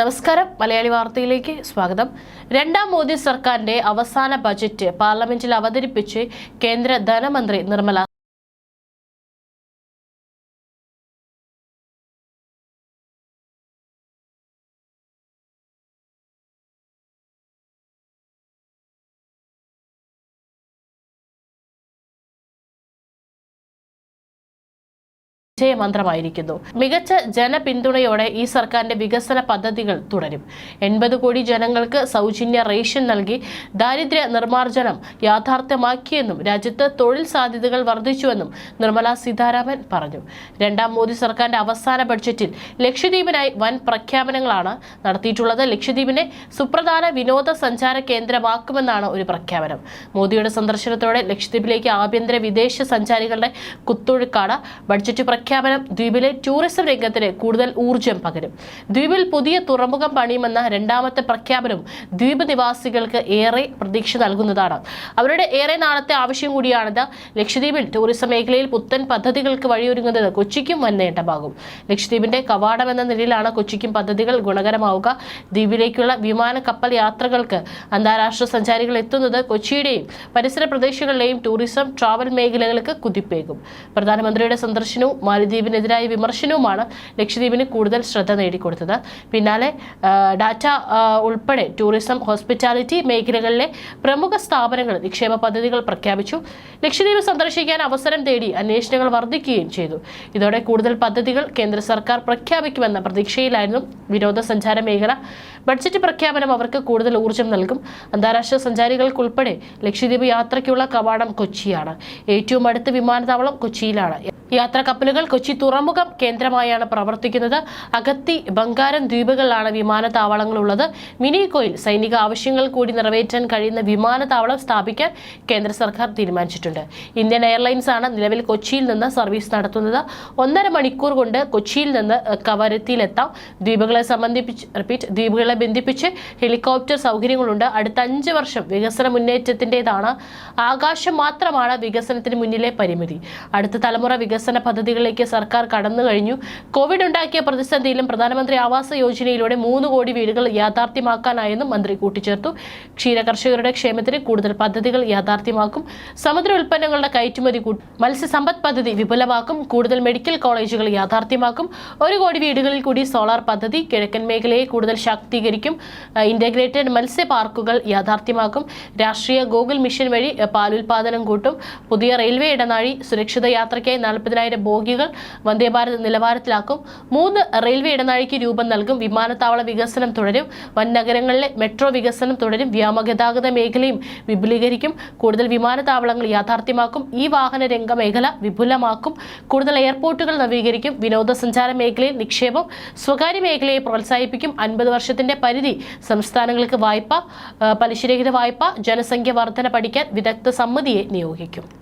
നമസ്കാരം. മലയാളി വാർത്തയിലേക്ക് സ്വാഗതം. രണ്ടാം മോദി സർക്കാരിന്റെ അവസാന ബജറ്റ് പാർലമെന്റിൽ അവതരിപ്പിച്ച് കേന്ദ്ര ധനമന്ത്രി നിർമ്മല വിജയമന്ത്രമായിരിക്കുന്നു മികച്ച ജനപിന്തുണയോടെ ഈ സർക്കാരിന്റെ വികസന പദ്ധതികൾ തുടരും. എൺപത് കോടി ജനങ്ങൾക്ക് സൗജന്യ റേഷൻ നൽകി ദാരിദ്ര്യ നിർമ്മാർജനം യാഥാർത്ഥ്യമാക്കിയെന്നും രാജ്യത്ത് തൊഴിൽ സാധ്യതകൾ വർദ്ധിച്ചുവെന്നും നിർമ്മല സീതാരാമൻ പറഞ്ഞു. രണ്ടാം മോദി സർക്കാരിന്റെ അവസാന ബഡ്ജറ്റിൽ ലക്ഷദ്വീപിനായി വൻ പ്രഖ്യാപനങ്ങളാണ് നടത്തിയിട്ടുള്ളത്. ലക്ഷദ്വീപിനെ സുപ്രധാന വിനോദസഞ്ചാര കേന്ദ്രമാക്കുമെന്നാണ് ഒരു പ്രഖ്യാപനം. മോദിയുടെ സന്ദർശനത്തോടെ ലക്ഷദ്വീപിലേക്ക് ആഭ്യന്തര വിദേശ സഞ്ചാരികളുടെ കുത്തൊഴുക്കാണ് ബഡ്ജറ്റ് പ്രഖ്യാപനം ദ്വീപിലെ ടൂറിസം രംഗത്തിന് കൂടുതൽ ഊർജം പകരും. ദ്വീപിൽ പുതിയ തുറമുഖം പണിയുമെന്ന രണ്ടാമത്തെ പ്രഖ്യാപനം ദ്വീപ് നിവാസികൾക്ക് ഏറെ പ്രതീക്ഷ നൽകുന്നതാണ്. അവരുടെ ഏറെ നാളത്തെ ആവശ്യം കൂടിയാണിത്. ലക്ഷദ്വീപിൽ ടൂറിസം മേഖലയിൽ പുത്തൻ പദ്ധതികൾക്ക് വഴിയൊരുങ്ങുന്നത് കൊച്ചിക്കും വൻ നേട്ടമാകും. ലക്ഷദ്വീപിന്റെ കവാടം എന്ന നിലയിലാണ് കൊച്ചിക്കും പദ്ധതികൾ ഗുണകരമാവുക. ദ്വീപിലേക്കുള്ള വിമാന കപ്പൽ യാത്രകൾക്ക് അന്താരാഷ്ട്ര സഞ്ചാരികൾ എത്തുന്നത് കൊച്ചിയുടെയും പരിസര പ്രദേശങ്ങളിലെയും ടൂറിസം ട്രാവൽ മേഖലകൾക്ക് കുതിപ്പേകും. പ്രധാനമന്ത്രിയുടെ സന്ദർശനവും മാലദ്വീപിനെതിരായ വിമർശനവുമാണ് ലക്ഷദ്വീപിന് കൂടുതൽ ശ്രദ്ധ നേടിക്കൊടുത്തത്. പിന്നാലെ ഡാറ്റ ഉൾപ്പെടെ ടൂറിസം ഹോസ്പിറ്റാലിറ്റി മേഖലകളിലെ പ്രമുഖ സ്ഥാപനങ്ങൾ നിക്ഷേപ പദ്ധതികൾ പ്രഖ്യാപിച്ചു. ലക്ഷദ്വീപ് സന്ദർശിക്കാൻ അവസരം തേടി അന്വേഷണങ്ങൾ വർദ്ധിക്കുകയും ചെയ്തു. ഇതോടെ കൂടുതൽ പദ്ധതികൾ കേന്ദ്ര സർക്കാർ പ്രഖ്യാപിക്കുമെന്ന പ്രതീക്ഷയിലായിരുന്നു വിനോദസഞ്ചാര മേഖല. ബഡ്ജറ്റ് പ്രഖ്യാപനം അവർക്ക് കൂടുതൽ ഊർജം നൽകും. അന്താരാഷ്ട്ര സഞ്ചാരികൾക്കുൾപ്പെടെ ലക്ഷദ്വീപ് യാത്രയ്ക്കുള്ള കവാടം കൊച്ചിയാണ്. ഏറ്റവും അടുത്ത വിമാനത്താവളം കൊച്ചിയിലാണ്. യാത്രാ കപ്പലുകൾ കൊച്ചി തുറമുഖം കേന്ദ്രമായാണ് പ്രവർത്തിക്കുന്നത്. അഗത്തി ബംഗാരം ദ്വീപുകളിലാണ് വിമാനത്താവളങ്ങളുള്ളത്. മിനിക്കോയിൽ സൈനിക ആവശ്യങ്ങൾ കൂടി നിറവേറ്റാൻ കഴിയുന്ന വിമാനത്താവളം സ്ഥാപിക്കാൻ കേന്ദ്ര സർക്കാർ തീരുമാനിച്ചിട്ടുണ്ട്. ഇന്ത്യൻ എയർലൈൻസ് ആണ് നിലവിൽ കൊച്ചിയിൽ നിന്ന് സർവീസ് നടത്തുന്നത്. ഒന്നര മണിക്കൂർ കൊണ്ട് കൊച്ചിയിൽ നിന്ന് കവരത്തിയിലെത്താം. ദ്വീപുകളെ സംബന്ധിപ്പിച്ച് റിപ്പീറ്റ് ദ്വീപുകളെ ബന്ധിപ്പിച്ച് ഹെലികോപ്റ്റർ സൗകര്യങ്ങളുണ്ട്. അടുത്ത അഞ്ച് വർഷം വികസന മുന്നേറ്റത്തിന്റെതാണ്. ആകാശം മാത്രമാണ് വികസനത്തിന് മുന്നിലെ പരിമിതി. അടുത്ത തലമുറ വികസന പദ്ധതികളിലേക്ക് സർക്കാർ കടന്നു കഴിഞ്ഞു. കോവിഡ് ഉണ്ടാക്കിയ പ്രതിസന്ധിയിലും പ്രധാനമന്ത്രി ആവാസ യോജനയിലൂടെ മൂന്ന് കോടി വീടുകൾ യാഥാർത്ഥ്യമാക്കാനായെന്നും മന്ത്രി കൂട്ടിച്ചേർത്തു. ക്ഷീര കർഷകരുടെ ക്ഷേമത്തിന് കൂടുതൽ പദ്ധതികൾ യാഥാർത്ഥ്യമാക്കും. സമുദ്ര ഉൽപ്പന്നങ്ങളുടെ കയറ്റുമതി മത്സ്യസമ്പദ് പദ്ധതി വിപുലമാക്കും. കൂടുതൽ മെഡിക്കൽ കോളേജുകൾ യാഥാർത്ഥ്യമാക്കും. ഒരു കോടി വീടുകളിൽ കൂടി സോളാർ പദ്ധതി കിഴക്കൻ മേഖലയെ കൂടുതൽ ശാക്തീകരിക്കും. ഇന്റഗ്രേറ്റഡ് മത്സ്യ പാർക്കുകൾ യാഥാർത്ഥ്യമാക്കും. രാഷ്ട്രീയ ഗോകുൽ മിഷൻ വഴി പാലുൽപാദനം കൂട്ടും. പുതിയ റെയിൽവേ ഇടനാഴി സുരക്ഷിത യാത്രയ്ക്കായി നാൽപ്പതിനായിരം ബോഗികൾ വന്ദേഭാരത് നിലവാരത്തിലാക്കും. മൂന്ന് റെയിൽവേ ഇടനാഴിക്ക് രൂപം നൽകും. വിമാനത്താവള വികസനം തുടരും. വൻ നഗരങ്ങളിലെ മെട്രോ വികസനം തുടരും. വ്യോമഗതാഗത മേഖലയും വിപുലീകരിക്കും. കൂടുതൽ വിമാനത്താവളങ്ങൾ യാഥാർത്ഥ്യമാക്കും. ഈ വാഹന രംഗ മേഖല വിപുലമാക്കും. കൂടുതൽ എയർപോർട്ടുകൾ നവീകരിക്കും. വിനോദസഞ്ചാര മേഖലയിൽ നിക്ഷേപം സ്വകാര്യ മേഖലയെ പ്രോത്സാഹിപ്പിക്കും. അൻപത് വർഷത്തിന്റെ പരിധി സംസ്ഥാനങ്ങൾക്ക് വായ്പ പലിശരഹിത വായ്പ ജനസംഖ്യ വർധന പഠിക്കാൻ വിദഗ്ധ സമിതിയെ നിയോഗിക്കും.